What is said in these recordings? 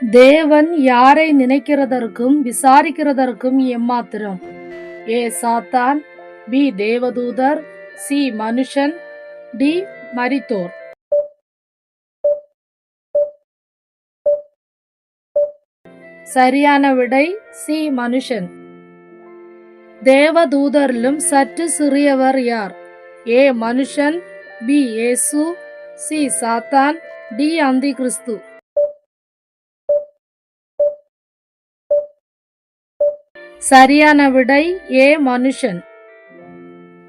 தேவன் யாரை நினைக்கிறதற்கும் விசாரிக்கிறதற்கும் எம்மாத்திரம் ஏ சாத்தான். பி தேவதூதர். சி மனுஷன். டி மரித்தோர். சரியான விடை சி மனுஷன். தேவதூதரிலும் சற்று சிறியவர் யார்? ஏ மனுஷன். பி ஏசு சி சாத்தான். டி அந்தி கிறிஸ்து சரியான விடை ஏ மனுஷன்.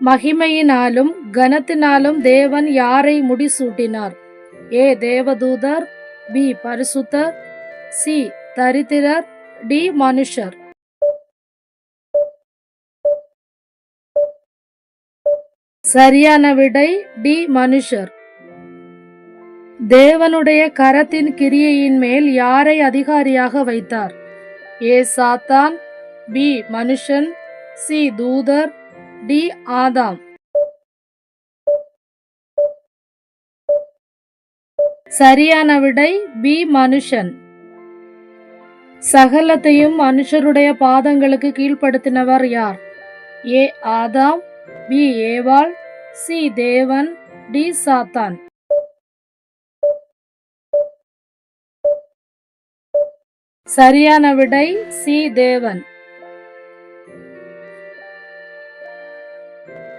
மகிமையினாலும் கனத்தினாலும் தேவன் யாரை முடிசூட்டினார்? ஏ தேவதூதர் பி பரிசுத்தர் சி தரித்திரர் டி மனுஷர். சரியான விடை டி மனுஷர். தேவனுடைய கரத்தின் கிரியையின் மேல் யாரை அதிகாரியாக வைத்தார்? ஏ சாத்தான் பி. மனுஷன் சி. தூதர் டி. ஆதாம். சரியான விடை பி. மனுஷன். சகலத்தையும் மனுஷருடைய பாதங்களுக்கு கீழ்ப்படுத்தினவர் யார்? ஏ. ஆதாம் பி. ஏவாள் சி. தேவன் டி. சாத்தான். சரியான விடை சி. தேவன்.